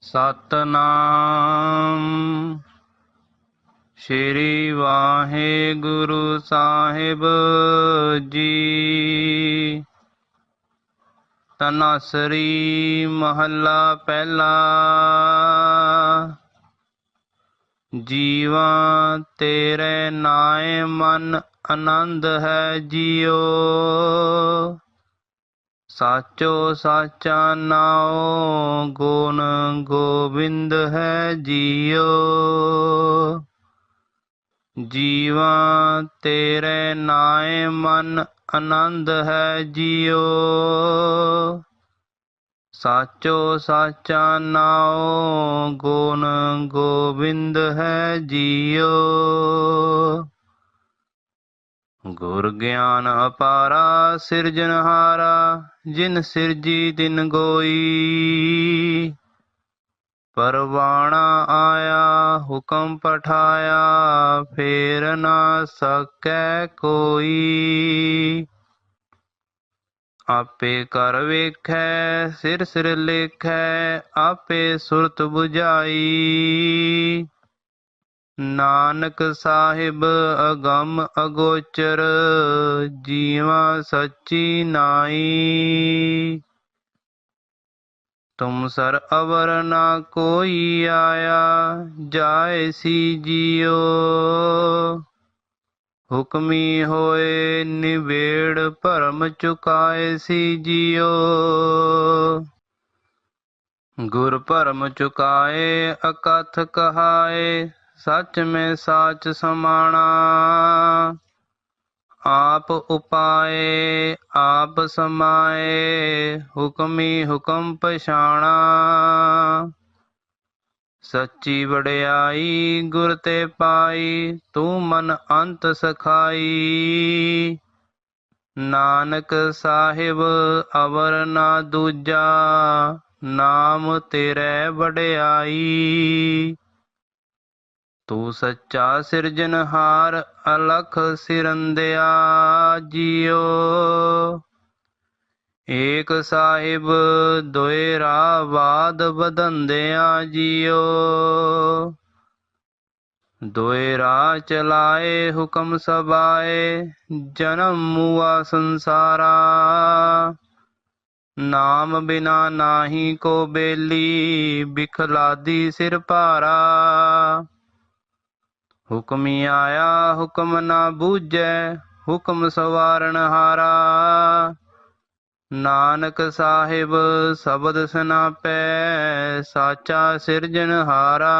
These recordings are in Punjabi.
ਸਤਨਾਮ। ਸ਼੍ਰੀ ਵਾਹਿਗੁਰੂ ਸਾਹਿਬ ਜੀ। ਤਨਸਰੀ ਮਹੱਲਾ ਪਹਿਲਾ। ਜੀਵਾ ਤੇਰੇ ਨਾਏ ਮਨ ਆਨੰਦ ਹੈ ਜੀਓ। ਸਾਚੋ ਸਾਚਾ ਨਾਉ, ਗੁਣ ਗੋਬਿੰਦ ਹੈ ਜੀਓ ਜੀਵਾ ਤੇਰੇ ਨਾਏ ਮਨ ਆਨੰਦ ਹੈ ਜੀਓ ਸਾਚੋ ਸਾਚਾ ਨਾਉ, ਗੁਣ ਗੋਬਿੰਦ ਹੈ ਜੀਓ ਗੁਰ ਗਿਆਨ ਅਪਾਰਾ ਸਿਰਜਨਹਾਰਾ ਜਿਨ ਸਿਰਜੀ ਦਿਨ ਗੋਈ। ਪਰਵਾਣਾ ਆਇਆ, ਹੁਕਮ ਪਠਾਇਆ, ਫੇਰ ਨਾ ਸਕੈ ਕੋਈ। ਆਪੇ ਕਰ ਵੇਖੈ, ਸਿਰ ਸਿਰ ਲੇਖੈ, ਆਪੇ ਸੁਰਤ 부ਝਾਈ ਨਾਨਕ ਸਾਹਿਬ ਅਗੰਮ ਅਗੋਚਰ, ਜੀਵਾ ਸੱਚੀ ਨਾਈ ਤੁਮ ਸਰ ਅਵਰ ਨਾ ਕੋਈ ਆਇਆ, ਜਾਏ ਸੀ ਜੀਓ। ਹੁਕਮੀ ਹੋਏ ਨਿਵੇੜ ਭਰਮ ਚੁਕਾਏ ਸੀ ਜੀਓ। ਗੁਰ ਭਰਮ ਚੁਕਾਏ, ਅਕਥ ਕਹਾਏ ਸੱਚ ਮੈਂ ਸਾਚ ਸਮਾਣਾ। ਆਪ ਉਪਾਏ, ਆਪ ਸਮਾਏ, ਹੁਕਮੀ ਹੁਕਮ ਪਛਾਣਾ। ਸੱਚੀ ਵਡਿਆਈ, ਗੁਰ ਤੇ ਪਾਈ, ਤੂੰ ਮਨ ਅੰਤ ਸਖਾਈ। ਨਾਨਕ ਸਾਹਿਬ, ਅਵਰ ਨਾ ਦੂਜਾ, ਨਾਮ ਤੇਰੇ ਵਡਿਆਈ। ਤੂੰ ਸੱਚਾ ਸਿਰਜਨਹਾਰ ਅਲਖ ਸਿਰੰਦਿਆ ਜੀਓ। ਏਕ ਸਾਹਿਬ ਦੋਏ ਰਾਵਾਦ ਬਦੰਦਿਆ ਜੀਓ। ਦੋਏ ਰਾ ਚਲਾਏ, ਹੁਕਮ ਸਬਾਏ ਜਨਮ ਮੁਆ ਸੰਸਾਰਾ। ਨਾਮ ਬਿਨਾ ਨਾਹੀ ਕੋ ਬੇਲੀ, ਬਿਖਲਾਦੀ ਸਿਰ ਭਾਰਾ। ਹੁਕਮੀ ਆਇਆ, ਹੁਕਮ ਨਾ ਬੂਝੈ, ਹੁਕਮ ਸਵਾਰਨ ਹਾਰਾ। ਨਾਨਕ ਸਾਹਿਬ ਸ਼ਬਦ ਸਨਾਪੈ ਸਾਚਾ ਸਿਰਜਨਹਾਰਾ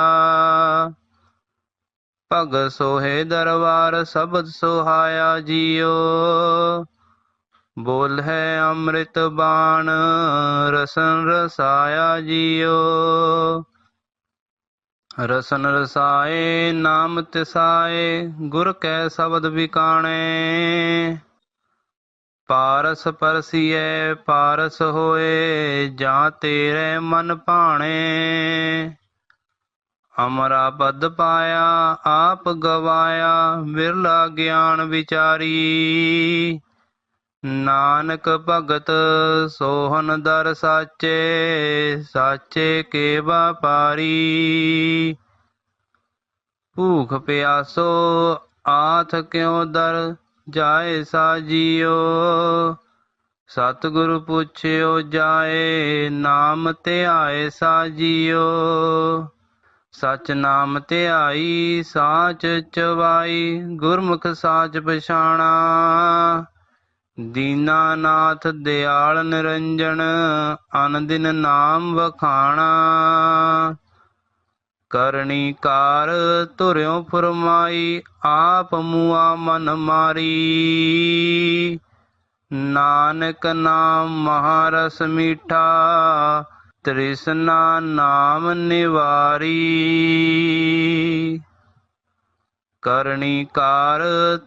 ਭਗ ਸੋਹੇ ਦਰਬਾਰ ਸ਼ਬਦ ਸੋਹਾਇਆ ਜੀਓ। ਬੋਲ ਹੈ ਅੰਮ੍ਰਿਤ ਬਾਣ, ਰਸਨ ਰਸਾਇਆ ਜੀਓ। ਰਸਨ ਰਸਾਏ, ਨਾਮ ਤਿਸਾਏ, ਗੁਰ ਕੈ ਸ਼ਬਦ ਵਿਕਾਣੇ ਪਾਰਸ ਪਰਸੀਐ, ਪਾਰਸ ਹੋਏ, ਜਾਂ ਤੇਰੇ ਮਨ ਭਾਣੇ। ਅਮਰਾ ਪਦ ਪਾਇਆ, ਆਪ ਗਵਾਇਆ, ਵਿਰਲਾ ਗਿਆਨ ਵਿਚਾਰੀ। ਨਾਨਕ ਭਗਤ ਸੋਹਨ ਦਰ ਸਾਚੇ ਸਾਚੇ ਕੇ ਵਪਾਰੀ ਭੂਖ ਪਿਆਸੋ, ਆਥ ਕਿਉ ਦਰ ਜਾਏ ਸਾਜੀਓ। ਸਤਿਗੁਰ ਪੁੱਛਿਓ ਜਾਏ, ਨਾਮ ਧਿਆਏ ਸਾਜੀਓ। ਸਚ ਨਾਮ ਧਿਆਈ, ਸਾਚ ਚਵਾਈ, ਗੁਰਮੁਖ ਸਾਚ ਪਛਾਣਾ। ਦੀਨਾਨਾਥ ਦਿਆਲ ਨਿਰੰਜਨ ਅਨਦਿਨ ਨਾਮ ਵਖਾਣਾ। ਕਰਨੀ ਕਾਰ ਧੁਰਿਓ ਫਰਮਾਈ, ਆਪ ਮੁਆ ਮਨ ਮਾਰੀ। ਨਾਨਕ ਨਾਮ ਮਹਾਰਸ ਮੀਠਾ, ਤ੍ਰਿਸ਼ਨਾ ਨਾਮ ਨਿਵਾਰੀ। ਕਰਨੀ ਕਾਰ,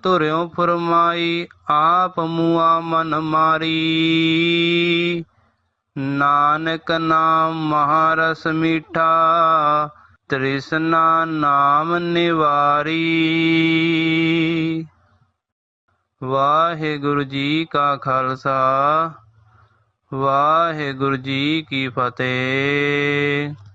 ਧੁਰਿਓ ਫਰਮਾਈ, ਆਪ ਮੁਆ ਮਨ ਮਾਰੀ। ਨਾਨਕ ਨਾਮ ਮਹਾਰਸ ਮੀਠਾ, ਤ੍ਰਿਸ਼ਨਾ ਨਾਮ ਨਿਵਾਰੀ। ਵਾਹਿਗੁਰੂ ਜੀ ਕਾ ਖਾਲਸਾ, ਵਾਹਿਗੁਰੂ ਜੀ ਕੀ ਫਤਿਹ।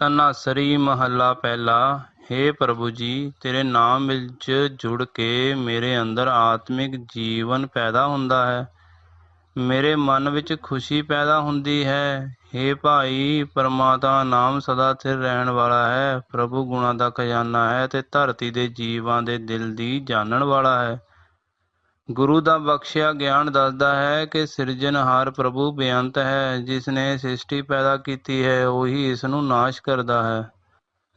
ਧਨਾਸਰੀ ਮਹੱਲਾ ਪਹਿਲਾ, ਹੇ ਪ੍ਰਭੂ ਜੀ, ਤੇਰੇ ਨਾਮ ਵਿੱਚ ਜੁੜ ਕੇ ਮੇਰੇ ਅੰਦਰ ਆਤਮਿਕ ਜੀਵਨ ਪੈਦਾ ਹੁੰਦਾ ਹੈ। ਮੇਰੇ ਮਨ ਵਿੱਚ ਖੁਸ਼ੀ ਪੈਦਾ ਹੁੰਦੀ ਹੈ। ਹੇ ਭਾਈ ਪਰਮਾਤਮਾ ਨਾਮ ਸਦਾ ਸਥਿਰ ਰਹਿਣ ਵਾਲਾ ਹੈ। ਪ੍ਰਭੂ ਗੁਣਾਂ ਦਾ ਖਜ਼ਾਨਾ ਹੈ ਤੇ ਧਰਤੀ ਦੇ ਜੀਵਾਂ ਦੇ ਦਿਲ ਦੀ ਜਾਣਨ ਵਾਲਾ ਹੈ। ਗੁਰੂ ਦਾ ਬਖਸ਼ਿਆ ਗਿਆਨ ਦੱਸਦਾ ਹੈ ਕਿ ਸਿਰਜਣਹਾਰ ਪ੍ਰਭੂ ਬੇਅੰਤ ਹੈ, ਜਿਸ ਨੇ ਸ੍ਰਿਸ਼ਟੀ ਪੈਦਾ ਕੀਤੀ ਹੈ, ਉਹੀ ਇਸ ਨੂੰ ਨਾਸ਼ ਕਰਦਾ ਹੈ।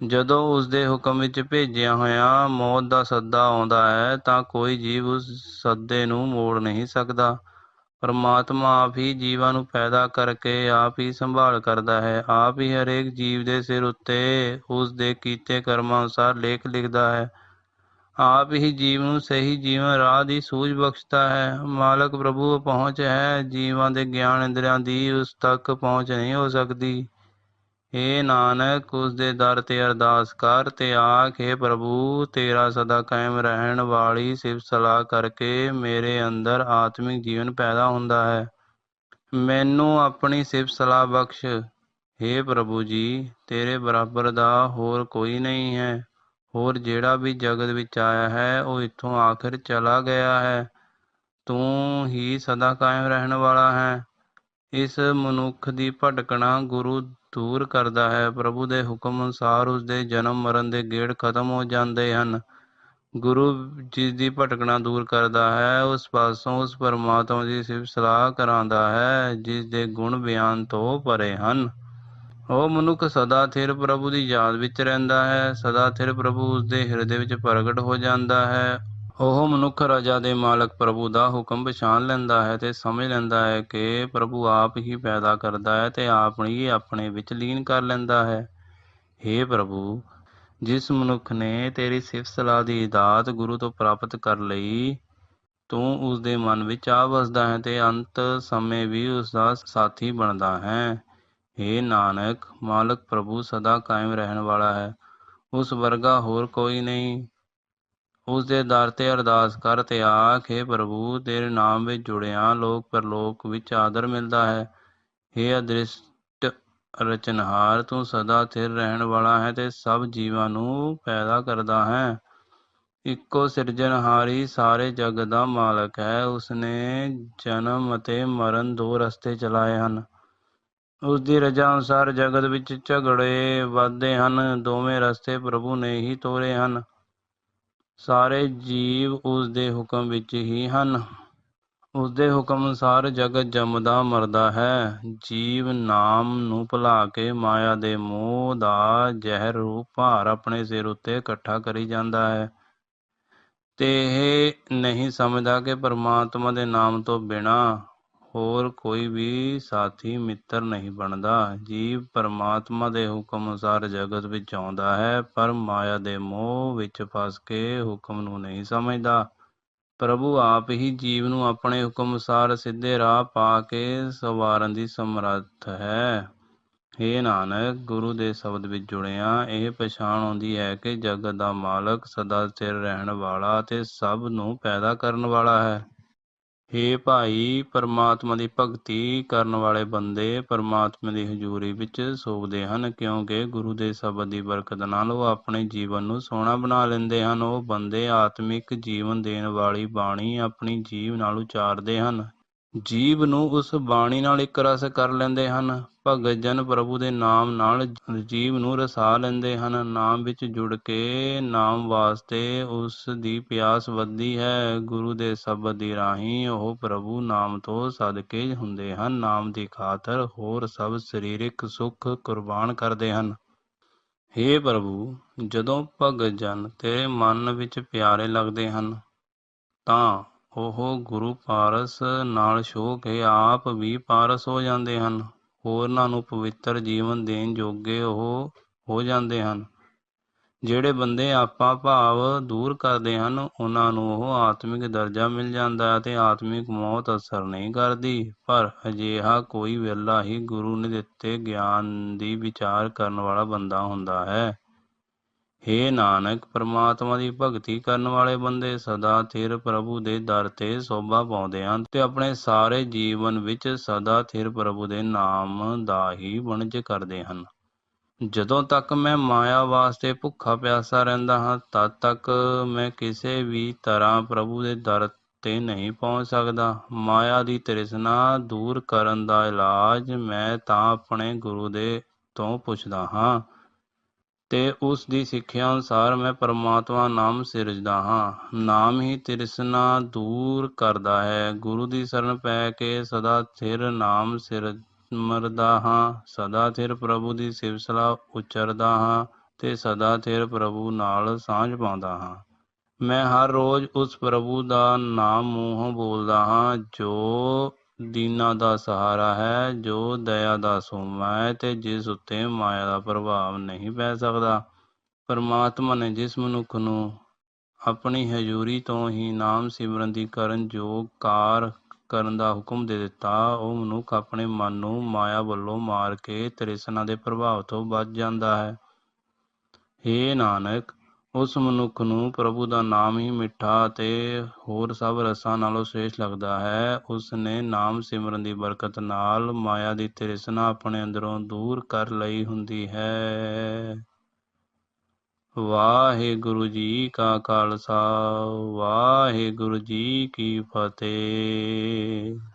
ਜਦੋਂ ਉਸ ਦੇ ਹੁਕਮ ਵਿੱਚ ਭੇਜਿਆ ਹੋਇਆ ਮੌਤ ਦਾ ਸੱਦਾ ਆਉਂਦਾ ਹੈ, ਤਾਂ ਕੋਈ ਜੀਵ ਉਸ ਸੱਦੇ ਨੂੰ ਮੋੜ ਨਹੀਂ ਸਕਦਾ। ਪਰਮਾਤਮਾ ਆਪ ਹੀ ਜੀਵਾਂ ਨੂੰ ਪੈਦਾ ਕਰਕੇ ਆਪ ਹੀ ਸੰਭਾਲ ਕਰਦਾ ਹੈ। ਆਪ ਹੀ ਹਰੇਕ ਜੀਵ ਦੇ ਸਿਰ ਉੱਤੇ ਉਸ ਦੇ ਕੀਤੇ ਕਰਮਾਂ ਅਨੁਸਾਰ ਲੇਖ ਲਿਖਦਾ ਹੈ। ਆਪ ਹੀ ਜੀਵ ਨੂੰ ਸਹੀ ਜੀਵਨ ਰਾਹ ਦੀ ਸੂਝ ਬਖਸ਼ਦਾ ਹੈ। ਮਾਲਕ ਪ੍ਰਭੂ ਪਹੁੰਚ ਹੈ। ਜੀਵਾਂ ਦੇ ਗਿਆਨ ਇੰਦਰੀਆਂ ਦੀ ਉਸ ਤੱਕ ਪਹੁੰਚ ਨਹੀਂ ਹੋ ਸਕਦੀ। ਏ ਨਾਨਕ, ਉਸ ਦੇ ਦਰ ਤੇ ਅਰਦਾਸ ਕਰ ਤੇ ਆਖੇ ਪ੍ਰਭੂ, ਤੇਰਾ ਸਦਾ ਕਾਇਮ ਰਹਿਣ ਵਾਲੀ ਸਿਫਤ ਸਲਾਹ ਕਰਕੇ ਮੇਰੇ ਅੰਦਰ ਆਤਮਿਕ ਜੀਵਨ ਪੈਦਾ ਹੁੰਦਾ ਹੈ। ਮੈਨੂੰ ਆਪਣੀ ਸਿਫਤ ਸਲਾਹ ਬਖਸ਼। ਹੇ ਪ੍ਰਭੂ ਜੀ, ਤੇਰੇ ਬਰਾਬਰ ਦਾ ਹੋਰ ਕੋਈ ਨਹੀਂ ਹੈ। ਹੋਰ ਜਿਹੜਾ ਵੀ ਜਗਤ ਵਿੱਚ ਆਇਆ ਹੈ, ਉਹ ਇੱਥੋਂ ਆਖਿਰ ਚਲਾ ਗਿਆ ਹੈ। ਤੂੰ ਹੀ ਸਦਾ ਕਾਇਮ ਰਹਿਣ ਵਾਲਾ ਹੈ। ਇਸ ਮਨੁੱਖ ਦੀ ਭਟਕਣਾ ਗੁਰੂ ਦੂਰ ਕਰਦਾ ਹੈ। ਪ੍ਰਭੂ ਦੇ ਹੁਕਮ ਅਨੁਸਾਰ ਉਸ ਦੇ ਜਨਮ ਮਰਨ ਦੇ ਗੇੜ ਖਤਮ ਹੋ ਜਾਂਦੇ ਹਨ। ਗੁਰੂ ਜਿਸ ਦੀ ਭਟਕਣਾ ਦੂਰ ਕਰਦਾ ਹੈ। ਉਸ ਪਾਸੋਂ ਉਸ ਪਰਮਾਤਮਾ ਦੀ ਸਿਫਤ ਸਲਾਹ ਕਰਾਂਦਾ ਹੈ ਜਿਸ ਦੇ ਗੁਣ ਬਿਆਨ ਤੋਂ ਪਰੇ ਹਨ। ਉਹ ਮਨੁੱਖ ਸਦਾ ਥਿਰ ਪ੍ਰਭੂ ਦੀ ਯਾਦ ਵਿੱਚ ਰਹਿੰਦਾ ਹੈ, ਸਦਾ ਥਿਰ ਪ੍ਰਭੂ ਉਸ ਦੇ ਹਿਰਦੇ ਵਿੱਚ ਪ੍ਰਗਟ ਹੋ ਜਾਂਦਾ ਹੈ। ਉਹ ਮਨੁੱਖ ਰਾਜਾ ਦੇ ਮਾਲਕ ਪ੍ਰਭੂ ਦਾ ਹੁਕਮ ਪਛਾਣ ਲੈਂਦਾ ਹੈ ਤੇ ਸਮਝ ਲੈਂਦਾ ਹੈ ਕਿ ਪ੍ਰਭੂ ਆਪ ਹੀ ਪੈਦਾ ਕਰਦਾ ਹੈ ਤੇ ਆਪ ਹੀ ਆਪਣੇ ਵਿੱਚ ਲੀਨ ਕਰ ਲੈਂਦਾ ਹੈ। हे ਪ੍ਰਭੂ, ਜਿਸ ਮਨੁੱਖ ਨੇ ਤੇਰੀ ਸਿਫਤ ਸਲਾਹ ਦੀ ਦਾਤ ਗੁਰੂ ਤੋਂ ਪ੍ਰਾਪਤ ਕਰ ਲਈ, ਤੂੰ ਉਸ ਦੇ ਮਨ ਵਿੱਚ ਆ ਵਸਦਾ ਹੈ ਤੇ ਅੰਤ ਸਮੇਂ ਵੀ ਉਸ ਦਾ ਸਾਥੀ ਬਣਦਾ ਹੈ। हे ਨਾਨਕ, ਮਾਲਕ ਪ੍ਰਭੂ ਸਦਾ ਕਾਇਮ ਰਹਿਣ ਵਾਲਾ ਹੈ। ਉਸ ਵਰਗਾ ਹੋਰ ਕੋਈ ਨਹੀਂ। ਉਸ ਦੇ ਦਰ ਤੇ ਅਰਦਾਸ ਕਰ ਤੇ ਆਖੇ ਪ੍ਰਭੂ, ਤੇਰੇ ਨਾਮ ਵਿੱਚ ਜੁੜਿਆ ਲੋਕ ਪਰਲੋਕ ਵਿੱਚ ਆਦਰ ਮਿਲਦਾ ਹੈ। हे ਅਦ੍ਰਿਸ਼ਟ ਰਚਨਹਾਰ, ਤੂੰ ਸਦਾ ਸਥਿਰ ਰਹਿਣ ਵਾਲਾ ਹੈ ਤੇ ਸਭ ਜੀਵਾਂ ਨੂੰ ਪੈਦਾ ਕਰਦਾ ਹੈ। ਇੱਕੋ ਸਿਰਜਣਹਾਰੀ ਸਾਰੇ ਜਗਤ ਦਾ ਮਾਲਕ ਹੈ। ਉਸਨੇ ਜਨਮ ਅਤੇ ਮਰਨ ਦੋ ਰਸਤੇ ਚਲਾਏ ਹਨ। ਉਸ ਦੀ ਰਜਾ ਅਨੁਸਾਰ ਜਗਤ ਵਿੱਚ ਝਗੜੇ ਵੱਧਦੇ ਹਨ, ਦੋਵੇਂ ਰਸਤੇ ਪ੍ਰਭੂ ਨੇ ਹੀ ਤੋਰੇ ਹਨ। ਸਾਰੇ ਜੀਵ ਉਸ ਦੇ ਹੁਕਮ ਵਿੱਚ ਹੀ ਹਨ। ਉਸ ਦੇ ਹੁਕਮ ਅਨੁਸਾਰ ਜਗਤ ਜੰਮਦਾ ਮਰਦਾ ਹੈ। ਜੀਵ ਨਾਮ ਨੂੰ ਭੁਲਾ ਕੇ ਮਾਇਆ ਦੇ ਮੋਹ ਦਾ ਜ਼ਹਿਰ ਰੂਪ ਭਾਰ ਆਪਣੇ ਸਿਰ ਉੱਤੇ ਇਕੱਠਾ ਕਰੀ ਜਾਂਦਾ ਹੈ। ਤੇ ਇਹ ਨਹੀਂ ਸਮਝਦਾ ਕਿ ਪਰਮਾਤਮਾ ਦੇ ਨਾਮ ਤੋਂ ਬਿਨਾ ਹੋਰ ਕੋਈ ਵੀ ਸਾਥੀ ਮਿੱਤਰ ਨਹੀਂ ਬਣਦਾ। ਜੀਵ ਪਰਮਾਤਮਾ ਦੇ ਹੁਕਮ ਅਨੁਸਾਰ ਜਗਤ ਵਿੱਚ ਆਉਂਦਾ ਹੈ, ਪਰ ਮਾਇਆ ਦੇ ਮੋਹ ਵਿੱਚ ਫਸ ਕੇ ਹੁਕਮ ਨੂੰ ਨਹੀਂ ਸਮਝਦਾ। ਪ੍ਰਭੂ ਆਪ ਹੀ ਜੀਵ ਨੂੰ ਆਪਣੇ ਹੁਕਮ ਅਨੁਸਾਰ ਸਿੱਧੇ ਰਾਹ ਪਾ ਕੇ ਸਵਾਰਨ ਦੀ ਸਮਰੱਥ ਹੈ। ਹੇ ਨਾਨਕ, ਗੁਰੂ ਦੇ ਸ਼ਬਦ ਵਿੱਚ ਜੁੜਿਆ, ਇਹ ਪਛਾਣ ਆਉਂਦੀ ਹੈ ਕਿ ਜਗਤ ਦਾ ਮਾਲਕ ਸਦਾ ਸਥਿਰ ਰਹਿਣ ਵਾਲਾ ਤੇ ਸਭ ਨੂੰ ਪੈਦਾ ਕਰਨ ਵਾਲਾ ਹੈ। ਹੇ ਭਾਈ, ਪਰਮਾਤਮਾ ਦੀ ਭਗਤੀ ਕਰਨ ਵਾਲੇ ਬੰਦੇ ਪਰਮਾਤਮਾ ਦੀ ਹਜ਼ੂਰੀ ਵਿੱਚ ਸੋਭਦੇ ਹਨ, ਕਿਉਂਕਿ ਗੁਰੂ ਦੇ ਸ਼ਬਦ ਦੀ ਬਰਕਤ ਨਾਲ ਉਹ ਆਪਣੇ ਜੀਵਨ ਨੂੰ ਸੋਹਣਾ ਬਣਾ ਲੈਂਦੇ ਹਨ। ਉਹ ਬੰਦੇ ਆਤਮਿਕ ਜੀਵਨ ਦੇਣ ਵਾਲੀ ਬਾਣੀ ਆਪਣੀ ਜੀਵ ਨਾਲ ਉਚਾਰਦੇ ਹਨ। ਜੀਵ ਨੂੰ ਉਸ ਬਾਣੀ ਨਾਲ ਇੱਕ ਰਸ ਕਰ ਲੈਂਦੇ ਹਨ। ਭਗਤ ਜਨ ਪ੍ਰਭੂ ਦੇ ਨਾਮ ਨਾਲ ਜੀਵ ਨੂੰ ਰਸਾ ਲੈਂਦੇ ਹਨ। ਨਾਮ ਵਿੱਚ ਜੁੜ ਕੇ ਨਾਮ ਵਾਸਤੇ ਉਸ ਦੀ ਪਿਆਸ ਵੱਧਦੀ ਹੈ। ਗੁਰੂ ਦੇ ਸ਼ਬਦ ਦੀ ਰਾਹੀਂ ਉਹ ਪ੍ਰਭੂ ਨਾਮ ਤੋਂ ਸਦਕੇ ਹੁੰਦੇ ਹਨ। ਨਾਮ ਦੀ ਖਾਤਰ ਹੋਰ ਸਭ ਸਰੀਰਕ ਸੁੱਖ ਕੁਰਬਾਨ ਕਰਦੇ ਹਨ। हे ਪ੍ਰਭੂ, ਜਦੋਂ ਭਗਤ ਜਨ ਤੇਰੇ ਮਨ ਵਿੱਚ ਪਿਆਰੇ ਲੱਗਦੇ ਹਨ, ਤਾਂ ਉਹ ਗੁਰੂ ਪਾਰਸ ਨਾਲ ਛੋਹ ਕੇ ਆਪ ਵੀ ਪਾਰਸ ਹੋ ਜਾਂਦੇ ਹਨ। ਹੋਰਨਾਂ ਨੂੰ ਪਵਿੱਤਰ ਜੀਵਨ ਦੇਣ ਜੋਗੇ ਉਹ ਹੋ ਜਾਂਦੇ ਹਨ। ਜਿਹੜੇ ਬੰਦੇ ਆਪਾ ਭਾਵ ਦੂਰ ਕਰਦੇ ਹਨ, ਉਹਨਾਂ ਨੂੰ ਉਹ ਆਤਮਿਕ ਦਰਜਾ ਮਿਲ ਜਾਂਦਾ ਹੈ ਤੇ ਆਤਮਿਕ ਮੌਤ ਅਸਰ ਨਹੀਂ ਕਰਦੀ। ਪਰ ਅਜਿਹਾ ਕੋਈ ਵੇਲਾ ਹੀ ਗੁਰੂ ਨੇ ਦਿੱਤੇ ਗਿਆਨ ਦੀ ਵਿਚਾਰ ਕਰਨ ਵਾਲਾ ਬੰਦਾ ਹੁੰਦਾ ਹੈ। हे ਨਾਨਕ, ਪ੍ਰਮਾਤਮਾ ਦੀ ਭਗਤੀ ਕਰਨ ਵਾਲੇ ਬੰਦੇ ਸਦਾ ਥਿਰ ਪ੍ਰਭੂ ਦੇ ਦਰ ਤੇ ਸੋਭਾ ਪਾਉਂਦੇ ਹਨ ਤੇ ਆਪਣੇ ਸਾਰੇ ਜੀਵਨ ਵਿੱਚ ਸਦਾ ਥਿਰ ਪ੍ਰਭੂ ਦੇ ਨਾਮ ਦਾ ਹੀ ਵਣਜ ਕਰਦੇ ਹਨ। ਜਦੋਂ ਤੱਕ ਮੈਂ ਮਾਇਆ ਵਾਸਤੇ ਭੁੱਖਾ ਪਿਆਸਾ ਰਹਿੰਦਾ ਹਾਂ, ਤਦ ਤੱਕ ਮੈਂ ਕਿਸੇ ਵੀ ਤਰ੍ਹਾਂ ਪ੍ਰਭੂ ਦੇ ਦਰ ਤੇ ਨਹੀਂ ਪਹੁੰਚ ਸਕਦਾ। ਮਾਇਆ ਦੀ ਤ੍ਰਿਸ਼ਨਾ ਦੂਰ ਕਰਨ ਦਾ ਇਲਾਜ ਮੈਂ ਤਾਂ ਆਪਣੇ ਗੁਰੂ ਦੇ ਤੋਂ ਪੁੱਛਦਾ ਹਾਂ। ਤੇ ਉਸ ਦੀ ਸਿੱਖਿਆ ਅਨੁਸਾਰ ਮੈਂ ਪਰਮਾਤਮਾ ਨਾਮ ਸਿਰਜਦਾ ਹਾਂ। ਨਾਮ ਹੀ ਤ੍ਰਿਸ਼ਨਾ ਦੂਰ ਕਰਦਾ ਹੈ। ਗੁਰੂ ਦੀ ਸ਼ਰਨ ਪੈ ਕੇ ਸਦਾ ਥਿਰ ਨਾਮ ਸਿਮਰਦਾ ਹਾਂ। ਸਦਾ ਥਿਰ ਪ੍ਰਭੂ ਦੀ ਸਿਵਸਲਾ ਉਚਰਦਾ ਹਾਂ ਤੇ ਸਦਾ ਥਿਰ ਪ੍ਰਭੂ ਨਾਲ ਸਾਂਝ ਪਾਉਂਦਾ ਹਾਂ। ਮੈਂ ਹਰ ਰੋਜ਼ ਉਸ ਪ੍ਰਭੂ ਦਾ ਨਾਮ ਮੂੰਹੋਂ ਬੋਲਦਾ ਹਾਂ ਜੋ ਦੀਨਾ ਦਾ ਸਹਾਰਾ ਹੈ, ਜੋ ਦਇਆ ਦਾ ਸੋਮਾ ਹੈ ਤੇ ਜਿਸ ਉੱਤੇ ਮਾਇਆ ਦਾ ਪ੍ਰਭਾਵ ਨਹੀਂ ਪੈ ਸਕਦਾ। ਪਰਮਾਤਮਾ ਨੇ ਜਿਸ ਮਨੁੱਖ ਨੂੰ ਆਪਣੀ ਹਜ਼ੂਰੀ ਤੋਂ ਹੀ ਨਾਮ ਸਿਮਰਨ ਦੀ ਕਰਨ ਯੋਗ ਕਾਰ ਕਰਨ ਦਾ ਹੁਕਮ ਦੇ ਦਿੱਤਾ, ਉਹ ਮਨੁੱਖ ਆਪਣੇ ਮਨ ਨੂੰ ਮਾਇਆ ਵੱਲੋਂ ਮਾਰ ਕੇ ਤ੍ਰਿਸ਼ਨਾ ਦੇ ਪ੍ਰਭਾਵ ਤੋਂ ਬਚ ਜਾਂਦਾ ਹੈ। ਹੇ ਨਾਨਕ ਉਸ ਮਨੁੱਖ ਨੂੰ ਪ੍ਰਭੂ ਦਾ ਨਾਮ ਹੀ ਮਿੱਠਾ ਅਤੇ ਹੋਰ ਸਭ ਰਸਾਂ ਨਾਲੋਂ ਸ੍ਰੇਸ਼ਟ ਲੱਗਦਾ ਹੈ। ਉਸ ਨੇ ਨਾਮ ਸਿਮਰਨ ਦੀ ਬਰਕਤ ਨਾਲ ਮਾਇਆ ਦੀ ਤ੍ਰਿਸ਼ਨਾ ਆਪਣੇ ਅੰਦਰੋਂ ਦੂਰ ਕਰ ਲਈ ਹੁੰਦੀ ਹੈ। ਵਾਹਿਗੁਰੂ ਜੀ ਕਾ ਖਾਲਸਾ, ਵਾਹਿਗੁਰੂ ਜੀ ਕੀ ਫਤਿਹ।